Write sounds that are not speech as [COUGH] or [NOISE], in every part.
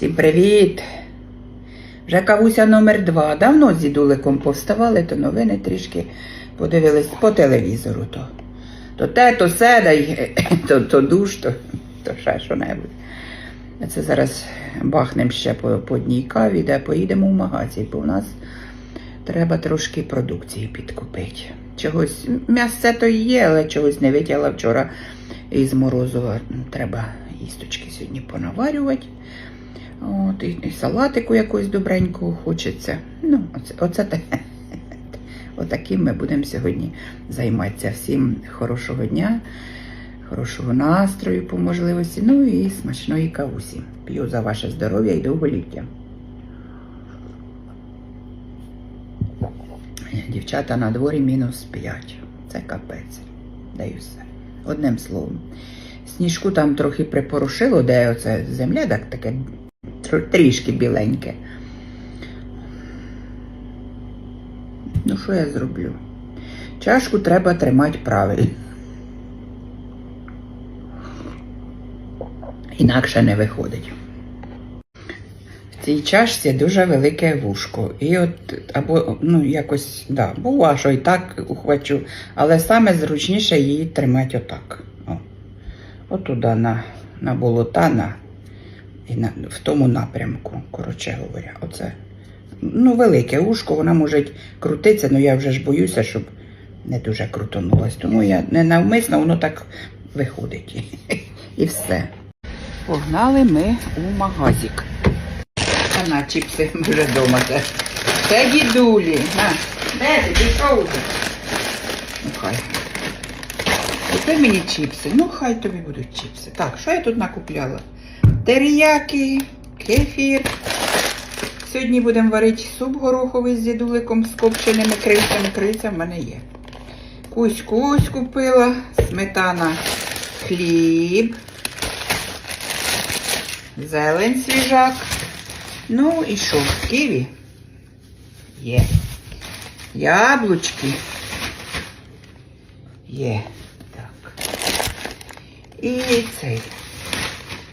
Всім привіт! Вже кавуся номер два. Давно з дідуликом повставали, то новини трішки подивились по телевізору. То, то те, то се, да й, [LAUGHS] то, то душ, то, то ще що-небудь. Це зараз бахнемо ще по, по одній каві, де поїдемо в магазин, бо в нас треба трошки продукції підкупити. Чогось, м'ясце то є, але чогось не витягла вчора із Морозова. Треба їсточки сьогодні понаварювати. От, і, салатику якось добренького хочеться. Ну, оце, оце. [LAUGHS] Отаким ми будемо сьогодні займатися. Всім хорошого дня, хорошого настрою по можливості, ну і смачної кавусі. П'ю за ваше здоров'я і довголіття. Дівчата на дворі мінус 5. Це капець. Даю все. Одним словом. Сніжку там трохи припорошило, де оце земля так таке трішки біленьке. Ну, що я зроблю? Чашку треба тримати правильно. Інакше не виходить. В цій чашці дуже велике вушко. І от, або, ну, якось, да, бува, що і так ухвачу, але саме зручніше її тримати отак. О. Отуда на, на болота, на, і на, в тому напрямку, коротше говоря. Оце. Ну, велике ушко, вона може крутитися, але я вже ж боюся, щоб не дуже крутонулась. Тому я не навмисно, воно так виходить. І все. Погнали ми у магазик. А на чіпси ми вже вдома. Це дідулі. На, де ти пішов? Ну хай. Мені чіпси. Ну, хай тобі будуть чіпси. Так, що я тут накупляла? Теріяки, кефір. Сьогодні будемо варити суп гороховий з дідуликом з копченими крильцями. Крильця в мене є. Кусь-кусь купила, сметана, хліб, зелень свіжак. Ну і що? Ківі? Є. Яблучки. Є. Так. І цей.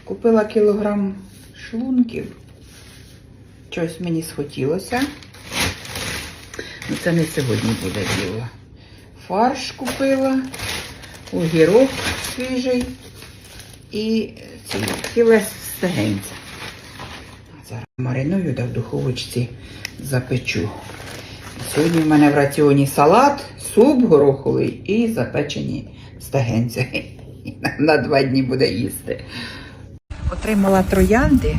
Купила кілограм шлунків. Щось мені схотілося. Ну, це не сьогодні буде діло. Фарш купила, огірок свіжий і ці філе стегенця. Зараз мариную да в духовочці запечу. Сьогодні в мене в раціоні салат, суп гороховий і запечені стегенця. [LAUGHS] На два дні буде їсти. Отримала троянди.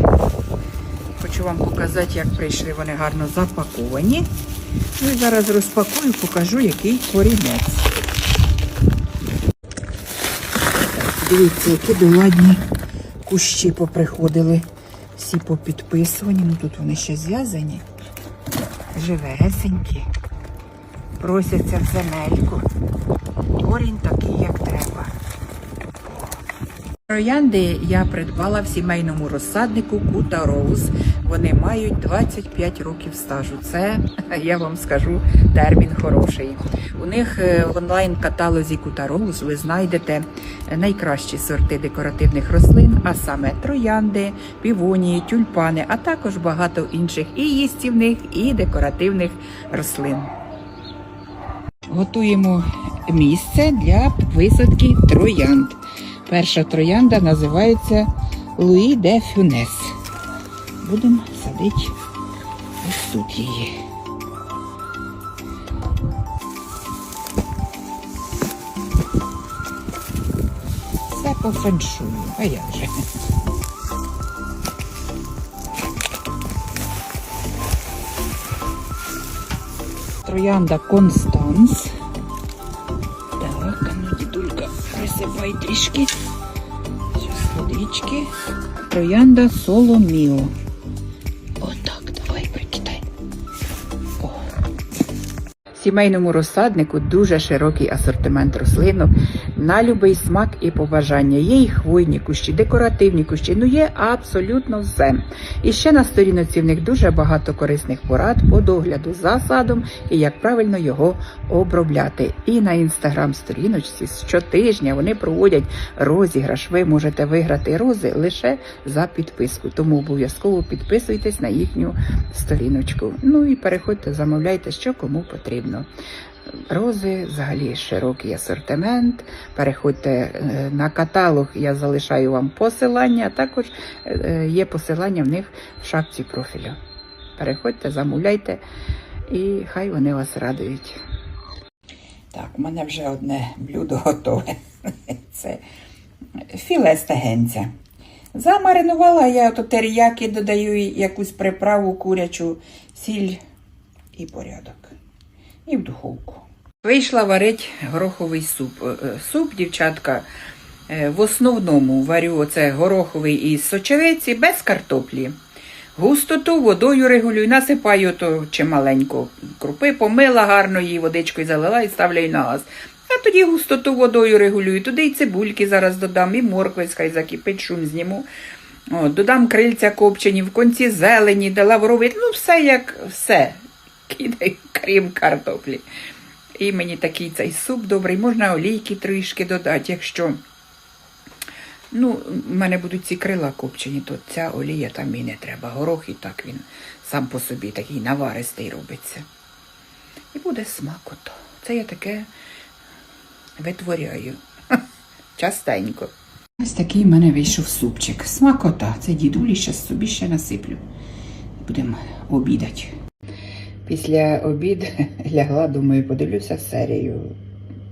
Хочу вам показати, як прийшли вони гарно запаковані. Ну і зараз розпакую, покажу, який корінець. Дивіться, які доладні кущі поприходили. Всі попідписувані. Ну тут вони ще зв'язані. Живесенькі. Просяться в земельку. Корінь такий, як треба. Троянди я придбала в сімейному розсаднику Кута Роуз. Вони мають 25 років стажу. Це [LAUGHS] я вам скажу термін хороший. У них е, в онлайн-каталозі Кута Роуз ви знайдете найкращі сорти декоративних рослин, а саме троянди, півонії, тюльпани, а також багато інших і їстівних, і декоративних рослин. Готуємо місце для висадки троянд. Перша троянда називається Луї де Фюнес. Будемо садити ось тут її. Все по феншую, а як же? Троянда Констанс. Так, ну, дідулька, присипай трішки. Водички. Троянда Соломіо. Сімейному розсаднику дуже широкий асортимент рослинок на любий смак і побажання. Є і хвойні кущі, декоративні кущі, ну є абсолютно все. І ще на сторінці в них дуже багато корисних порад по догляду за садом і як правильно його обробляти. І на інстаграм-сторіночці щотижня вони проводять розіграш. Ви можете виграти рози лише за підписку. Тому обов'язково підписуйтесь на їхню сторіночку. Ну і переходьте, замовляйте, що кому потрібно. Рози, взагалі широкий асортимент. Переходьте е, на каталог, я залишаю вам посилання, а також е, є посилання в них в шапці профілю. Переходьте, замовляйте, і хай вони вас радують. Так, у мене вже одне блюдо готове. [LAUGHS] Це філе стегенця. Замаринувала я то теріяки, додаю якусь приправу курячу, сіль і порядок. І в духовку. Вийшла варити гороховий суп. Е, е, Суп, дівчатка, е, в основному варю оце гороховий із сочевиці без картоплі. Густоту водою регулюю, насипаю то чималенько крупи, помила гарно її водичкою залила і ставлю на газ. А тоді густоту водою регулюю. Туди і цибульки зараз додам, і моркви, хай закипить, шум зніму. О, додам крильця копчені, в конці зелені, дала воровит. Ну, все як все. Кидаю, крім картоплі. І мені такий цей суп добрий. Можна олійки трішки додати, якщо. Ну, в мене будуть ці крила копчені, то ця олія там і не треба. Горох і так він сам по собі такий наваристий робиться. І буде смакото. Це я таке витворяю. [LAUGHS] Частенько. Ось такий в мене вийшов супчик. Смакота. Це дідулі, зараз собі ще насиплю. Будемо обідати. Після обіду [LAUGHS] лягла, думаю, подивлюся серію.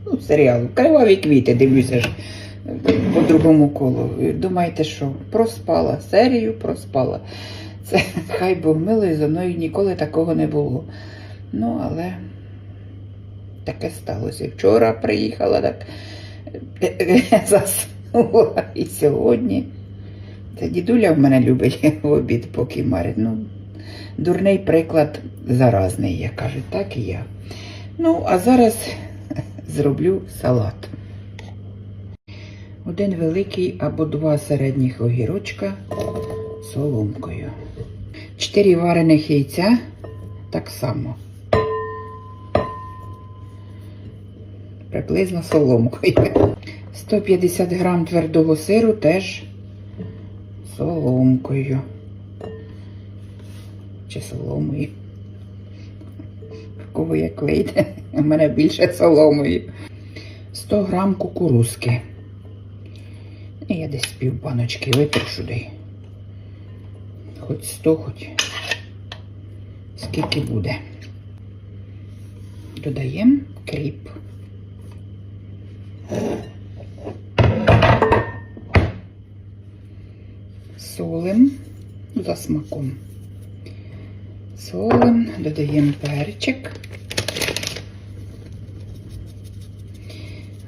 Ну, серіалу. Криваві квіти, дивлюся ж по другому колу. Думаєте, що проспала серію, проспала. Це хай Бог милий, зі мною ніколи такого не було. Ну, але таке сталося. Вчора приїхала, так [LAUGHS] заснула і сьогодні. Це дідуля в мене любить [LAUGHS] в обід, поки марить. Ну, дурний приклад заразний, як кажуть, так і я. Ну, а зараз [LAUGHS] зроблю салат. Один великий або два середніх огірочка соломкою. Чотири варених яйця так само. Приблизно соломкою. [LAUGHS] 150 грам твердого сиру теж соломкою. Чи соломою. Кого як вийде, у мене більше соломою. 100 грам кукурузки. І я десь пів баночки витру сюди. Хоч 100, хоч скільки буде. Додаємо кріп. Солим за смаком. Солим, додаємо перчик.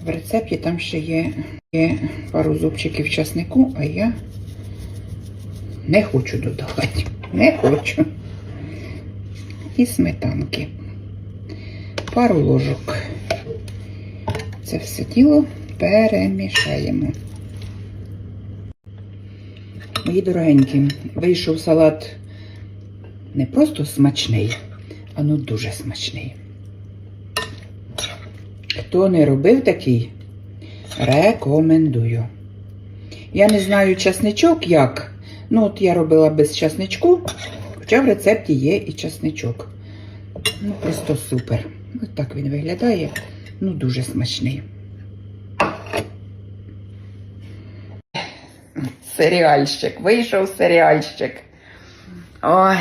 В рецепті там ще є, є пару зубчиків часнику, а я не хочу додавати. Не хочу. І сметанки. Пару ложок. Це все тіло перемішаємо. Мої дорогенькі, вийшов салат не просто смачний, а ну дуже смачний. Хто не робив такий, рекомендую. Я не знаю часничок як. Ну, от я робила без часничку, хоча в рецепті є і часничок. Ну, просто супер. Ось так він виглядає. Ну, дуже смачний. Серіальщик. Вийшов серіальщик. Ой,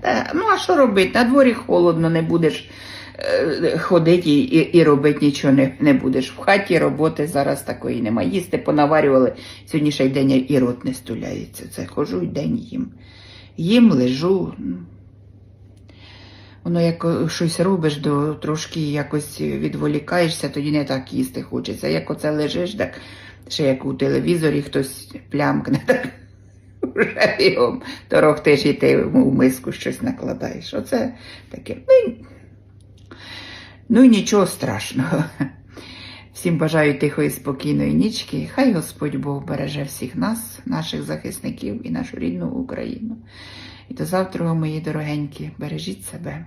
та, ну а що робити? На дворі холодно, не будеш е, ходити і, і, робити нічого не, не будеш. В хаті роботи зараз такої немає. Їсти понаварювали. Сьогодні день і рот не стуляється. Це хожу й день їм. Їм лежу. Воно як щось робиш, то трошки якось відволікаєшся, тоді не так їсти хочеться. Як оце лежиш, так ще як у телевізорі хтось плямкне, [LAUGHS] так вже бігом торохтиш і ти в миску щось накладаєш. Оце таке. Ну, Ну нічого страшного. Всім бажаю тихої, спокійної нічки. Хай Господь Бог береже всіх нас, наших захисників і нашу рідну Україну. І до завтра, мої дорогенькі, бережіть себе.